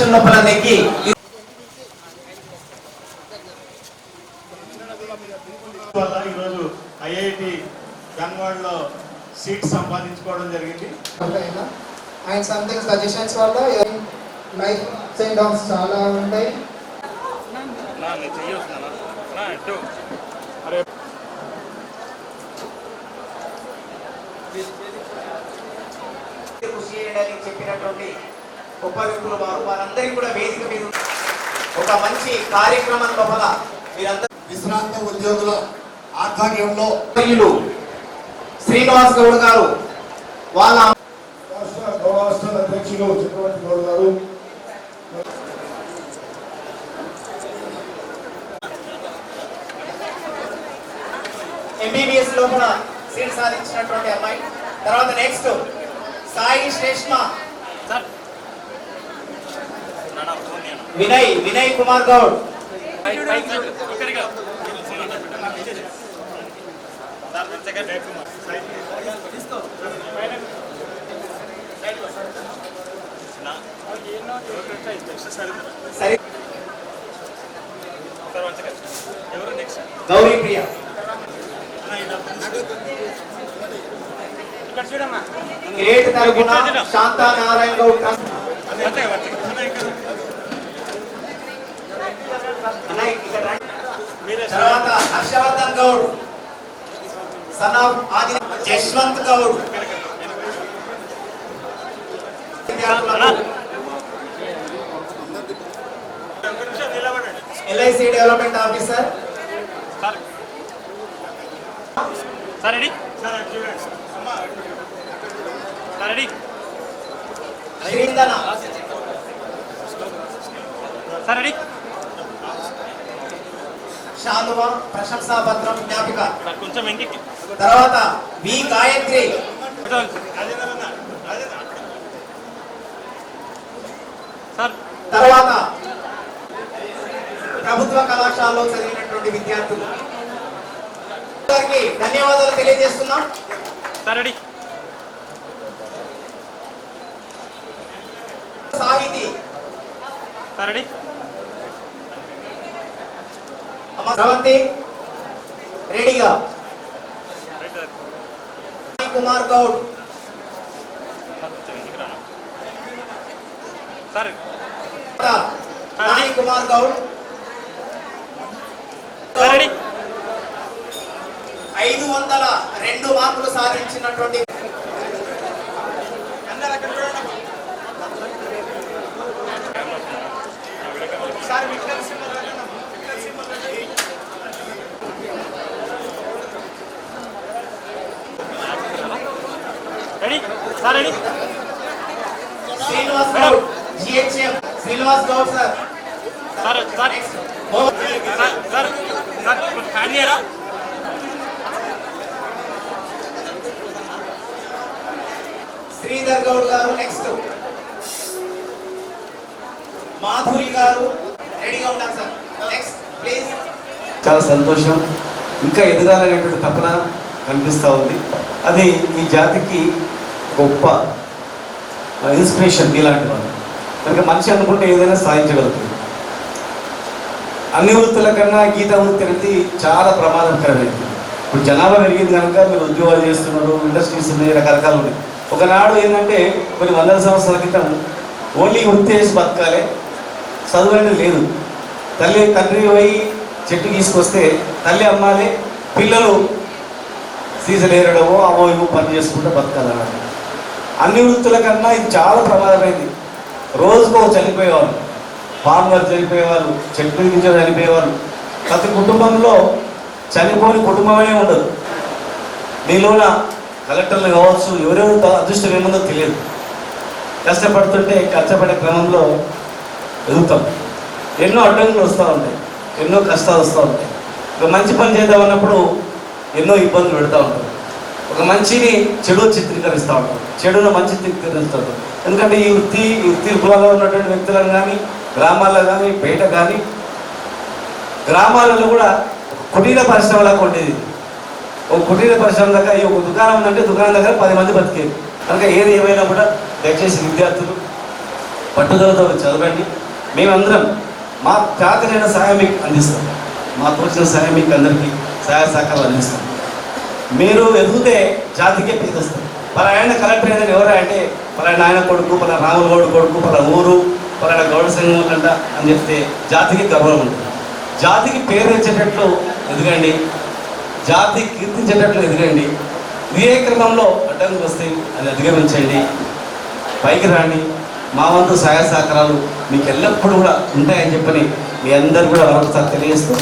Section లోపల వల్ల ఈరోజు ఐఐటి గన్వాడ్లో సీట్ సంపాదించుకోవడం జరిగింది. అండ్ సంథింగ్ సజెషన్స్ వల్ల లైఫ్ అండ్ డౌన్స్ చాలా ఉంటాయి. కృషి చేయడానికి చెప్పినటువంటి గొప్ప వ్యక్తులు వారు. వారందరికీ కూడా వేదిక మీద ఒక మంచి కార్యక్రమం లోపల మీరందరూ విశ్రాంత ఉద్యోగుల ఆధ్వర్యంలో శ్రీనివాస్ గౌడ్ గారు వాళ్ళ రాష్ట్ర గౌరవ రాష్ట్ర అధ్యక్షులు చక్రవర్తి గౌడ్ గారు. ఎంబీబీఎస్ లోపల సీట్ సాధించినటువంటి అమ్మాయి. తర్వాత నెక్స్ట్ సాయి శ్రేష్మ వినయ్ వినయ్ కుమార్ గౌడ్. సరే. గౌరీ ప్రియ. గ్రేట్ తరపున శాంతా నారాయణ గౌడ్ తర్వాత Harshavardhan Goud son of Aadi Jashwanth Goud. LIC development officer. Sir ready sir ready Srindana sir ready శాలువ ప్రశంసా పత్రం జ్ఞాపిక. కొంచెం తర్వాత వి గాయత్రి. తర్వాత ప్రభుత్వ కళాశాలలో చదివినటువంటి విద్యార్థులు. ధన్యవాదాలు తెలియజేస్తున్నాం. సార్ సాహితీ. సార్ రెడీ అమ్మ స్రవంతి రెడీగా. Sir Kumar Goud. Sir sir Sai Kumar Goud. Sir ఐదు వందల రెండు మార్కులు సాధించినటువంటి అందరూ అక్కడ చూడండి. ఒకసారి విక్రమ్ సింహ గారు, విక్రమ్ సింహ గారు. Ready sir ready Srinivas Goud GHM. Srinivas Goud sir sir. Sir sir sir. Sir కొంచెం ఫ్యాన్ చేయరా? శ్రీధర్ గౌడ్ గారు నెక్స్ట్ మాధురి గారు రెడీగా ఉంటారు సార్ నెక్స్ట్ ప్లీజ్ చాలా సంతోషం. ఇంకా ఎదగాలనేటువంటి తపన కనిపిస్తూ ఉంది. అది ఈ జాతికి గొప్ప ఇన్స్పిరేషన్ ఇలాంటి వాళ్ళు. కనుక మనిషి అనుకుంటే ఏదైనా సాధించగలుగుతుంది. అన్ని వృత్తుల కన్నా గీత వృత్తి అనేది చాలా ప్రమాదకరమైనది. ఇప్పుడు జనాభా పెరిగింది కనుక మీరు ఉద్యోగాలు చేస్తున్నారు ఇండస్ట్రీస్ ఉన్నాయి రకరకాలు ఉన్నాయి. ఒకనాడు ఏంటంటే కొన్ని వందల సంవత్సరాల క్రితం ఓన్లీ వృత్తి వేసి బతకాలి చదువు అనేది లేదు. తల్లి తండ్రి పోయి చెట్టు తీసుకొస్తే తల్లి అమ్మాలి పిల్లలు సీజలేరడమో అవో ఇవో పని చేసుకుంటూ బతకాలన్నమాట. అన్ని వృత్తుల కన్నా ఇది చాలా ప్రమాదమైంది. రోజుకో చనిపోయేవారు. ఫార్మర్ చనిపోయేవారు చెట్టు నుంచి చనిపోయేవారు. ప్రతి కుటుంబంలో చనిపోని కుటుంబమే ఉండదు. నీలోన కలెక్టర్లు కావచ్చు ఎవరెవరు అదృష్టం ఏముందో తెలియదు. కష్టపడుతుంటే కష్టపడే క్రమంలో ఎదుగుతాం. ఎన్నో అడ్డంకులు వస్తూ ఉంటాయి. ఎన్నో కష్టాలు వస్తూ ఉంటాయి. ఒక మంచి పని చేద్దామన్నప్పుడు ఎన్నో ఇబ్బందులు పెడతా ఉంటారు ఒక మంచిని చెడు చిత్రీకరిస్తూ ఉంటారు చెడును మంచి చిత్రీకరిస్తారు ఎందుకంటే ఈ వృత్తి ఈ వృత్తి కులాల్లో ఉన్నటువంటి వ్యక్తులను కానీ గ్రామాల్లో కానీ బయట కానీ గ్రామాలలో కూడా కుటీర పరిశ్రమలకు ఉండేది. ఒక కుటీర పరిశ్రమ దగ్గర ఈ ఒక దుకాణం ఉందంటే దుకాణం దగ్గర పది మంది బతికేది కనుక ఏది ఏమైనా కూడా దయచేసి విద్యార్థులు పట్టుదలతో చదవండి. మేమందరం మా చేతనైన సహాయం మీకు అందిస్తాం. మాకు వచ్చిన సహాయం మీకు అందరికీ సహాయ సహకారాలు అందిస్తాం. మీరు ఎదిగితే జాతికే పేరు వస్తుంది పలాయన కలెక్టర్ అయిన ఎవరా అంటే పలానా ఆయన కొడుకు పలా రాముల గౌడ్ కొడుకు పలా ఊరు పలానా గౌడ సంఘం అంట అని చెప్తే జాతికి గర్వం ఉంటుంది. జాతికి పేరు తెచ్చేటట్లు ఎదగండి. జాతి కీర్తించేటట్లు ఎదగండి. ఇదే క్రమంలో అడ్డంకి వస్తే అది అధిగమించండి. పైకి రాండి. మా వంతు సహాయ సహకారాలు మీకు ఎల్లప్పుడూ కూడా ఉంటాయని చెప్పని మీ అందరు కూడా మరొకసారి తెలియజేస్తూ